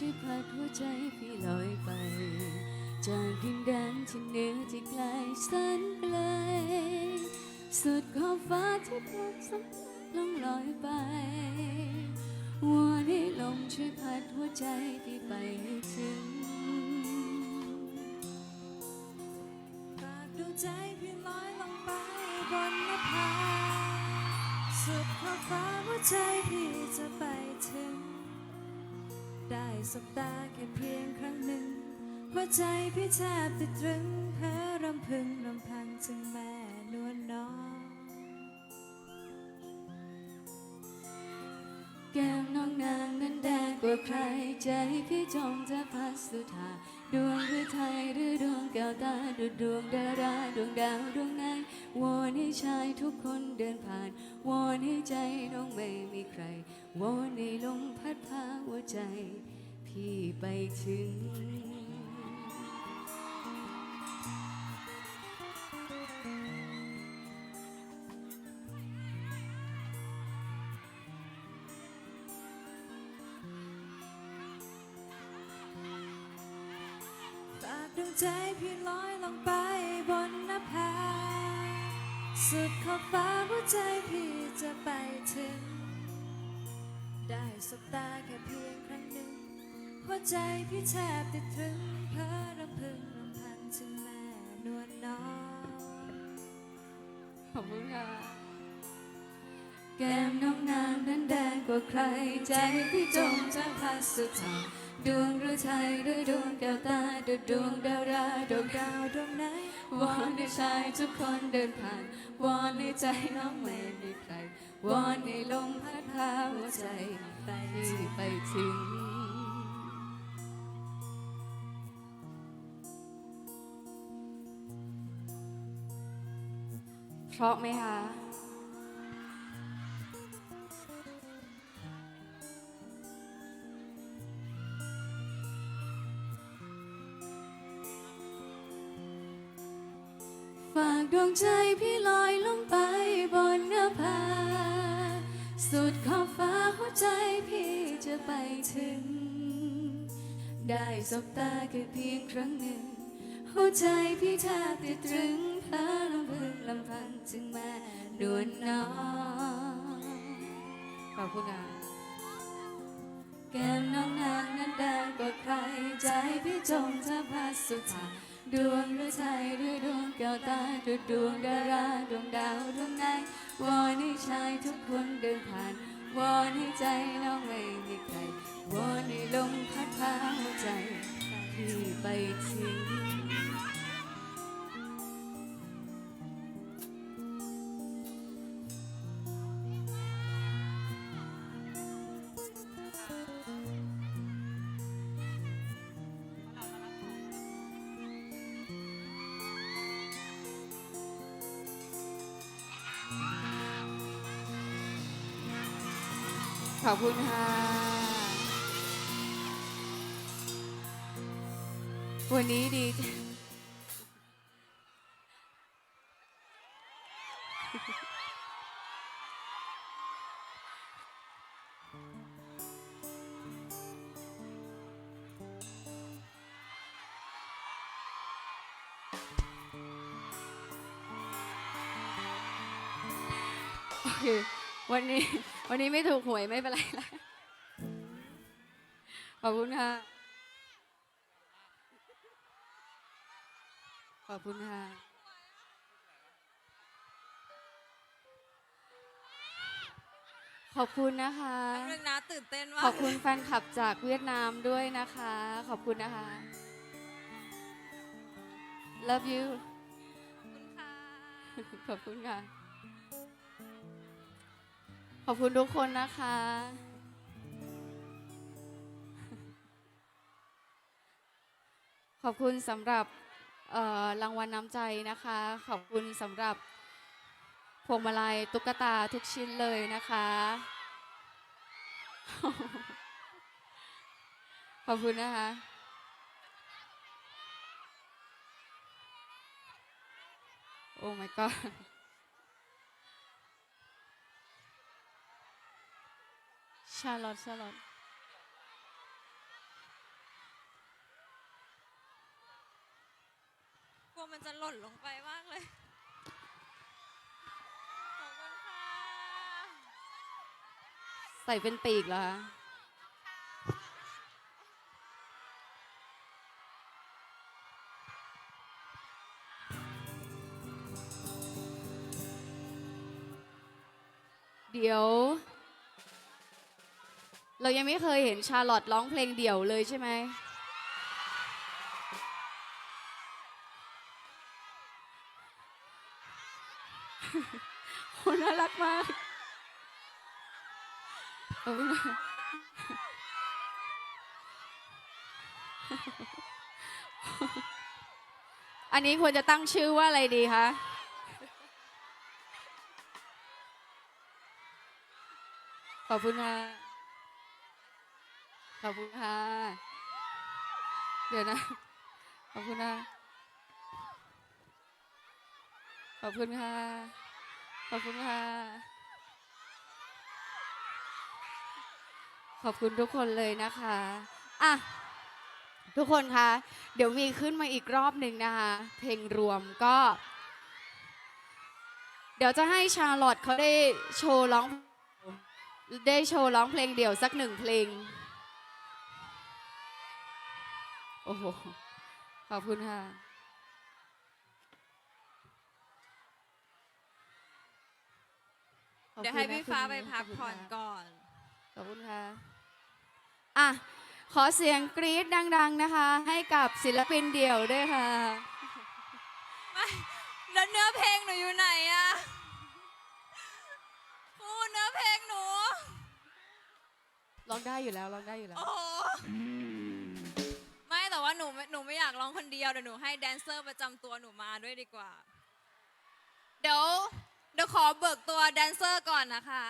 ช่วยพัดหัวใจพี่ลอยไป จากดินแดนที่เหนือที่ไกลแสนไกล สุดขอบฟ้าที่พบสัมผัสลงลอยไปวอนให้ลมช่วยพัดหัวใจพี่ไปให้ถึงฝากดวงใจพี่ลอยลงไปบนนภาสุดขอบฟ้าหัวใจพี่ ได้สบตาแค่เพียงครั้งหนึ่ง หัวใจพี่แทบติดตรึงเพ้อรำพึงรำพันถึงแม่นวลน้อง ใคร ใจพี่จงจะพัสสุธาดวงหรือไทยหรือดวงแก้วตาดูดวงดาราดวงดาวดวงไหนวอนให้ชายทุกคนเดินผ่านวอนให้ใจน้องไม่มีใครวอนให้ลมพัดพาหัวใจ พี่ไปถึง ใจพี่ลอยลงไปบนนภาสุดขอบฟ้าหัวใจพี่จะไปถึง ได้สบตาแค่เพียงครั้งหนึ่งหัวใจพี่แทบติดตรึงเพ้อรำพึงรำพันถึงแม่นวลน้องขอบคุณค่ะแก้มน้องนางนั้นแดงกว่าใครใจพี่จงจะพัสสุธา ดวงหรือไทยหรือดวงแก้วตาดูดวงดาวราดวงดาวดวงไหนวอนให้ชายทุกคนเดินผ่านวอนให้ใจน้องไม่มีใครวอนให้ลมพัดพาหัวใจไปที่ไปถึงเพราะไหมคะากดวงใจพี่ลอยลงไปบนหน้าผาสุดขอบฟ้าหัวใจพี่จะไปถึง ได้สบตาแค่เพียงครั้งหนึ่ง หัวใจพี่แทบติดตรึงเพลอลำพึงลำพันถึงแม่นวลน้องขอบคุณค่ะแก้มน้องนางนั้นแดงกว่าใครใจพี่จงจะพัดสุธา ดวงหรือไทยหรือดวงแก้วตาดูดวงดาราดวงดาวดวงไหนวอนให้ชายทุกคนเดินผ่านวอนให้ใจน้องไม่มีใครวอนให้ลมพัดพาหัวใจที่ไปทิ้ง อบคุณค่ะ วันนี้ดี โอเค วันนี้ วันนี้ไม่ถูกหวยไม่เป็นไรละขอบคุณค่ะ ขอบคุณค่ะ ขอบคุณนะคะ เรื่องนะตื่นเต้นมาขอบคุณแฟนคลับจากเวียดนามด้วยนะคะ ขอบคุณนะคะ love you ขอบคุณค่ะ ขอบคุณทุกคนนะคะ ขอบคุณสำหรับรางวัลน้ำใจนะคะ ขอบคุณสำหรับพวงมาลัยตุ๊กตาทุกชิ้นเลยนะคะ ขอบคุณนะคะ โอ้ my god ชาลอตชาลอตกลัวมันจะหล่นลงไปมากเลย ขอบคุณค่ะ ใส่เป็นปีกเหรอคะเดี๋ยว เรายังไม่เคยเห็นชาลอตร้องเพลงเดี่ยวเลยใช่ไหมโอ้น่ารักมากอันนี้ควรจะตั้งชื่อว่าอะไรดีคะ ขอบคุณค่ะ ขอบคุณค่ะ เดี๋ยวนะ ขอบคุณนะ ขอบคุณค่ะ ขอบคุณค่ะ ขอบคุณทุกคนเลยนะคะ อะ ทุกคนคะ เดี๋ยวมีขึ้นมาอีกรอบหนึ่งนะคะ เพลงรวมก็ เดี๋ยวจะให้ชาร์ลอตเขาได้โชว์ร้องได้โชว์ร้องเพลงเดี่ยวสักหนึ่งเพลง โอ้โห ขอบคุณค่ะ เดี๋ยวให้พี่ฟ้าไปขพัอกบคุณผ่อนค่ะก่อน ขอบคุณค่ะ อะ ขอเสียงกรี๊ดดัง ๆนะคะ ให้กับศิลปินเดี่ยวด้วยค่ะ แล้วเนื้อเพลงหนูอยู่ไหนอะครูเนื้อเพลงหนู ร้องได้อยู่แล้ว ร้องได้อยู่แล้ว โอ้โหไม่แต่ว่า หนูไม่หนูไม่อยากร้องคนเดียวเดี๋ยวหนูให้แดนเซอร์ประจำตัวหนูมาด้วยดีกว่า เดี๋ยวเดี๋ยวขอเบิกตัวแดนเซอร์ก่อนนะคะ